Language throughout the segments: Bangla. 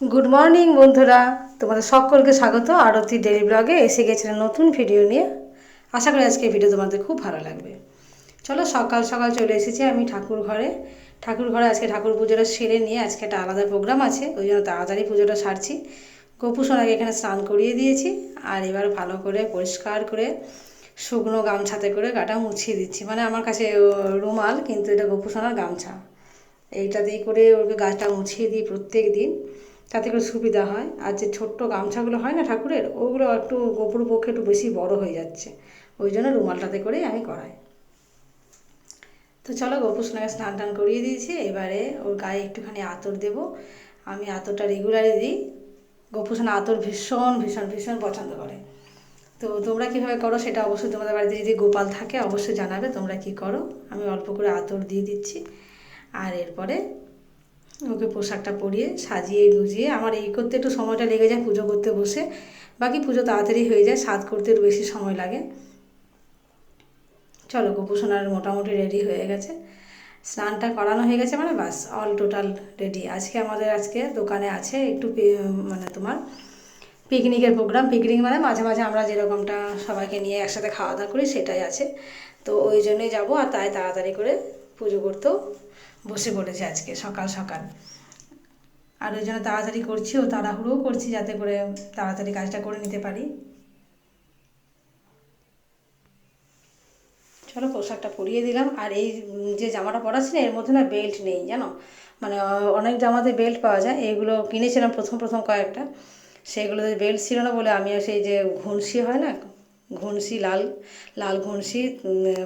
গুড মর্নিং বন্ধুরা। তোমাদের সকলকে স্বাগত। আরতি ডেলি ব্লগে এসে গেছিলেন নতুন ভিডিও নিয়ে। আশা করি আজকে ভিডিও তোমাদের খুব ভালো লাগবে। চলো সকাল সকাল চলে এসেছি আমি ঠাকুর ঘরে। ঠাকুর ঘরে আজকে ঠাকুর পুজোটা সেরে নিয়ে আজকে একটা আলাদা প্রোগ্রাম আছে। ওই জন্য তাড়াতাড়ি পুজোটা সারছি। গোপু সোনাকে এখানে স্নান করিয়ে দিয়েছি। আর এবার ভালো করে পরিষ্কার করে শুকনো গামছাতে করে গাটা মুছিয়ে দিচ্ছি। মানে আমার কাছে রুমাল, কিন্তু এটা গোপু সোনার গামছা। এইটা দিয়ে করে ওকে গাছটা মুছিয়ে দিই প্রত্যেক দিন। তাতে করে সুবিধা হয়। আর যে ছোট্ট গামছাগুলো হয় না ঠাকুরের, ওগুলো একটু গোপুর পক্ষে একটু বেশি বড় হয়ে যাচ্ছে। ওই জন্য রুমালটাতে করেই আমি করাই। তো চলো গোপু সোনাকে স্নান টান করিয়ে দিয়েছি। এবারে ওর গায়ে একটুখানি আতর দেব। আমি আতরটা রেগুলারই দিই। গোপু সোনা আতর ভীষণ ভীষণ ভীষণ পছন্দ করে। তো তোমরা কীভাবে করো সেটা অবশ্যই তোমাদের বাড়িতে যদি গোপাল থাকে, অবশ্যই জানাবে তোমরা কি করো। আমি অল্প করে আতর দিয়ে দিচ্ছি। আর এরপরে ওকে পোশাকটা পরিয়ে সাজিয়ে গুজিয়ে আমার এই করতে একটু সময়টা লেগে যায় পুজো করতে বসে। বাকি পুজো তাড়াতাড়ি হয়ে যায় সাত করতে একটু বেশি সময় লাগে। চলো গোপুসোনার মোটামুটি রেডি হয়ে গেছে। স্নানটা করানো হয়ে গেছে মানে বাস অল টোটাল রেডি আজকে আমাদের আজকে দোকানে আছে একটু মানে তোমার পিকনিকের প্রোগ্রাম পিকনিক মানে মাঝে মাঝে আমরা যেরকমটা সবাইকে নিয়ে একসাথে খাওয়া দাওয়া করি সেটাই আছে। তো ওই জন্যই যাব আর তাই তাড়াতাড়ি করে পুজো করতেও বসে পড়েছে আজকে, সকাল সকাল। আর ওই জন্য তাড়াতাড়ি করছি, ও তাড়াহুড়োও করছি যাতে করে তাড়াতাড়ি কাজটা করে নিতে পারি। চলো পোশাকটা পরিয়ে দিলাম। আর এই যে জামাটা পরাচ্ছি না এর মধ্যে না বেল্ট নেই, জানো? মানে অনেক জামাতে বেল্ট পাওয়া যায়। এইগুলো কিনেছিলাম প্রথম প্রথম কয়েকটা। সেগুলোতে বেল্ট ছিল না বলে আমিও সেই যে ঘুনসি হয় না ঘুনসি লাল লাল ঘুনসি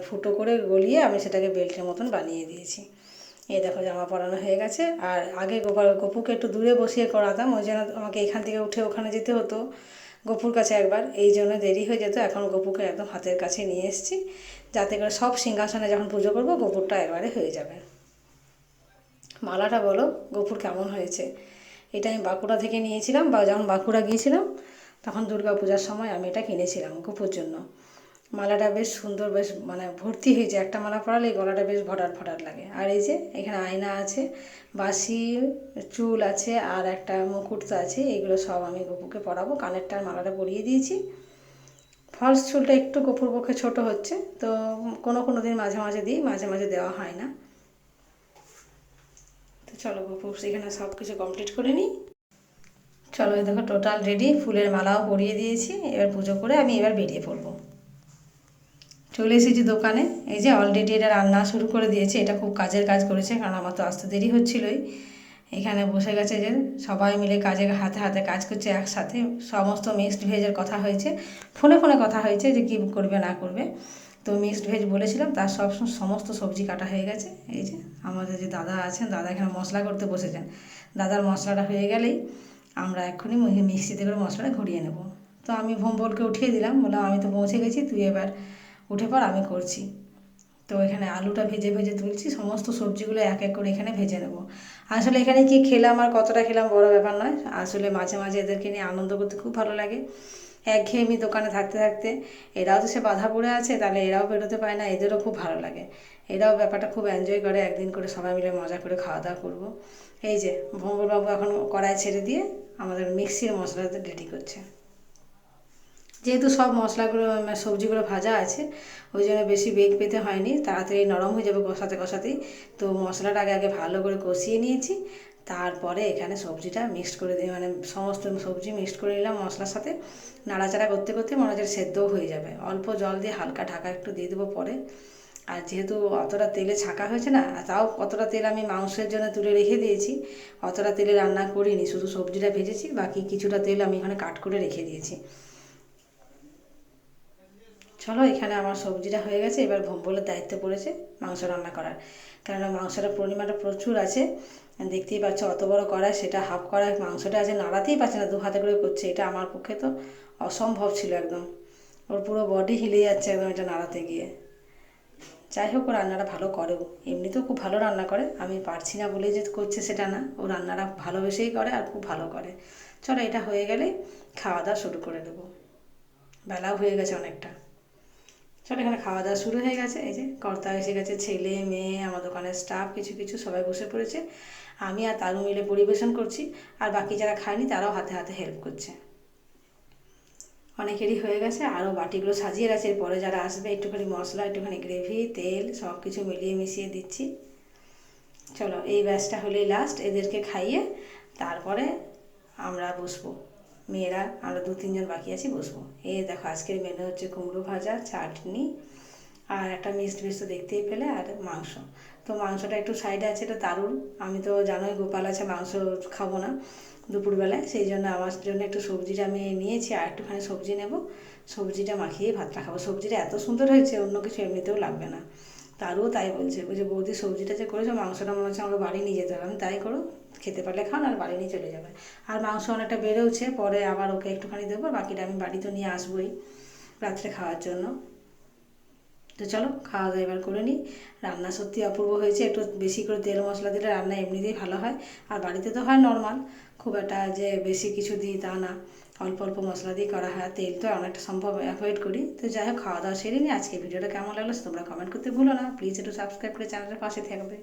ফুটো করে গলিয়ে আমি সেটাকে বেল্টের মতন বানিয়ে দিয়েছি। এই দেখো জামা পরানো হয়ে গেছে। আর আগে গোপাল গপুকে একটু দূরে বসিয়ে করাতাম, ওই জন্য আমাকে এখান থেকে উঠে ওখানে যেতে হতো গপুর কাছে একবার। এই জন্য দেরি হয়ে যেত, এখন গপুকে একদম হাতের কাছে নিয়ে এসেছি। যাতে করে সব সিংহাসনে যখন পুজো করব, গোপুরটা একবারে হয়ে যাবে। মালাটা বলো, গোপুর কেমন হয়েছে? এটা আমি বাঁকুড়া থেকে নিয়েছিলাম, বা যখন বাঁকুড়া গিয়েছিলাম, তখন দুর্গা পূজার সময় আমি এটা কিনেছিলাম গোপুর জন্য। মালাটা বেশ সুন্দর, বেশ মানে ভর্তি হয়েছে। একটা মালা পরালে গলাটা বেশ ভটার ফটার লাগে। আর এই যে এখানে আয়না আছে বাসি চুল আছে, আর একটা মুকুট আছে। এগুলো সব আমি গপুকে পরাবো। কানেরটার মালাটা পরিয়ে দিয়েছি। ফলস চুলটা একটু গপুর পক্ষে ছোট হচ্ছে, তো কোনো কোনো দিন মাঝে মাঝে দিই, মাঝে মাঝে দেওয়া হয় না। তো চলো গপু সেখানে সব কিছু কমপ্লিট করে নিই। চলো দেখো টোটাল রেডি ফুলের মালাও পরিয়ে দিয়েছি। এবার পুজো করে আমি এবার বেরিয়ে পড়ব। চলে এসেছি দোকানে। এই যে অলরেডি এটা রান্না শুরু করে দিয়েছে। এটা খুব কাজের কাজ করেছে, কারণ আমার তো আসতে দেরি হচ্ছিলোই। এখানে বসে গেছে যে সবাই মিলে কাজে হাতে হাতে কাজ করছে একসাথে। সমস্ত মিক্সড ভেজের কথা হয়েছে। ফোনে ফোনে কথা হয়েছে যে কী করবে, না করবে। তো মিক্সড ভেজ বলেছিলাম, তার সব সমস্ত সবজি কাটা হয়ে গেছে। এই যে আমাদের যে দাদা আছেন, দাদা এখানে মশলা করতে বসেছেন। দাদার মশলাটা হয়ে গেলেই আমরা এক্ষুনি মিক্সিতে করে মশলাটা ঘুরিয়ে নেব। তো আমি ভোম্বলকে উঠিয়ে দিলাম, বললাম, আমি তো পৌঁছে গেছি, তুই এবার উঠে পর আমি করছি। তো এখানে আলুটা ভেজে ভেজে তুলছি, সমস্ত সবজিগুলো এক এক করে এখানে ভেজে নেব। আসলে এখানে কি খেলাম আর কতটা খেলাম বড় ব্যাপার নয়। আসলে মাঝে মাঝে এদেরকে নিয়ে আনন্দ করতে খুব ভালো লাগে। একঘেয়েমি দোকানে থাকতে থাকতে এরাও তো সে বাধা পড়ে আছে, তাহলে এরাও বেরোতে পায় না, এদেরও খুব ভালো লাগে। এরাও ব্যাপারটা খুব এনজয় করে, একদিন করে সবাই মিলে মজা করে খাওয়া দাওয়া করব। এই যে ভঙ্গলবাবু এখন কড়াই ছেড়ে দিয়ে আমাদের মিক্সির মশলাতে রেডি করছে। যেহেতু সব মশলাগুলো মানে সবজিগুলো ভাজা আছে, ওই জন্য বেশি বেগ পেতে হয়নি, তাড়াতাড়ি নরম হয়ে যাবে কষাতে কষাতেই। তো মশলাটা আগে আগে ভালো করে কষিয়ে নিয়েছি, তারপরে এখানে সবজিটা মিক্সড করে দিই মানে সমস্ত সবজি মিক্সড করে নিলাম মশলার সাথে। নাড়াচাড়া করতে করতে মনে হচ্ছে সেদ্ধও হয়ে যাবে। অল্প জল দিয়ে হালকা ঢাকা একটু দিয়ে দেবো পরে। আর যেহেতু অতটা তেলে ছাকা হয়েছে না, তাও কতটা তেল আমি মাংসের জন্য তুলে রেখে দিয়েছি। অতটা তেলে রান্না করিনি, শুধু সবজিটা ভেজেছি, বাকি কিছুটা তেল আমি এখানে কাট করে রেখে দিয়েছি। চলো এখানে আমার সবজিটা হয়ে গেছে, এবার ভম্বলের দায়িত্ব পড়েছে মাংস রান্না করার। কেননা মাংসটার পরিমাণটা প্রচুর আছে, দেখতেই পাচ্ছ অত বড় কড়াই, সেটা হাফ কড়াই, মাংসটা আছে, নাড়াতেই পারছে না দু হাতে করে করছে, এটা আমার পক্ষে তো অসম্ভব ছিল একদম। ওর পুরো বডি হিলে যাচ্ছে একদম এটা নাড়াতে গিয়ে। যাই হোক, ও রান্নাটা ভালো করেও এমনিতেও খুব ভালো রান্না করে, আমি পারছি না বলে যে করছে সেটা না, ও রান্নাটা ভালোবেসেই করে আর খুব ভালো করে। চলো এটা হয়ে গেলে খাওয়া দাওয়া শুরু করে দেবো। বেলাও হয়ে গেছে অনেকটা। চলো এখানে খাওয়া দাওয়া শুরু হয়ে গেছে। এই যে কর্তা এসে গেছে, ছেলে, মেয়ে, আমার দোকানের স্টাফ কিছু কিছু, সবাই বসে পড়েছে। আমি আর তারু মিলে পরিবেশন করছি, আর বাকি যারা খায়নি তারাও হাতে হাতে হেল্প করছে। অনেকেরই হয়ে গেছে আরও বাটিগুলো সাজিয়ে রাখছে এরপরে যারা আসবে, একটুখানি মশলা, একটুখানি গ্রেভি তেল, সব কিছু মিলিয়ে মিশিয়ে দিচ্ছি। চলো, এই ব্যাচটা হলেই লাস্ট এদেরকে খাইয়ে তারপরে আমরা বসবো। মেয়েরা, আমরা দু তিনজন বাকি আছি, বসবো। এই দেখো, আজকের মেনু হচ্ছে কুমড়ো ভাজা, চাটনি আর একটা মিক্স তো দেখতেই পেলে, আর মাংস। তো মাংসটা একটু সাইডে আছে, এটা দারুণ। আমি তো জানোই গোপাল আছে, মাংস খাব না দুপুরবেলায়। সেই জন্য আমার জন্য একটু সবজিটা আমি নিয়েছি, আর একটুখানি সবজি নেব। সবজিটা মাখিয়ে ভাতটা খাব। সবজিটা এত সুন্দর হয়েছে, অন্য কিছু এমনিতেও লাগবে না। তারও তাই বলছে বলছে বৌদি সবজিটা যে করেছ, মাংসটা মনে হচ্ছে আমাকে বাড়ি নিয়ে যেতে হবে আমি তাই করো, খেতে পারলে খান আর বাড়ি নিয়ে চলে যাবে। আর মাংস অনেকটা বেড়েওছে, পরে আবার ওকে একটুখানি দেবো, বাকিটা আমি বাড়ি তো নিয়ে আসবোই রাত্রে খাওয়ার জন্য। তো চলো, খাওয়া দাওয়া এবার করে নিই। রান্না সত্যি অপূর্ব হয়েছে, একটু বেশি করে তেল মশলা দিলে রান্না এমনিতেই ভালো হয়, আর বাড়িতে তো হয় নর্মাল। খুব একটা যে বেশি কিছু দিই তা না। অল্প অল্প মশলা দিয়ে করা হয় তেল তো অনেকটা সম্ভব অ্যাভয়েড করি। তো যাই হোক, খাওয়া দাওয়া সেরে নিই আজকে ভিডিওটা কেমন লাগল তোমরা কমেন্ট করতে ভুলো না। প্লিজ একটু সাবস্ক্রাইব করে চ্যানেলের পাশে থাকবে।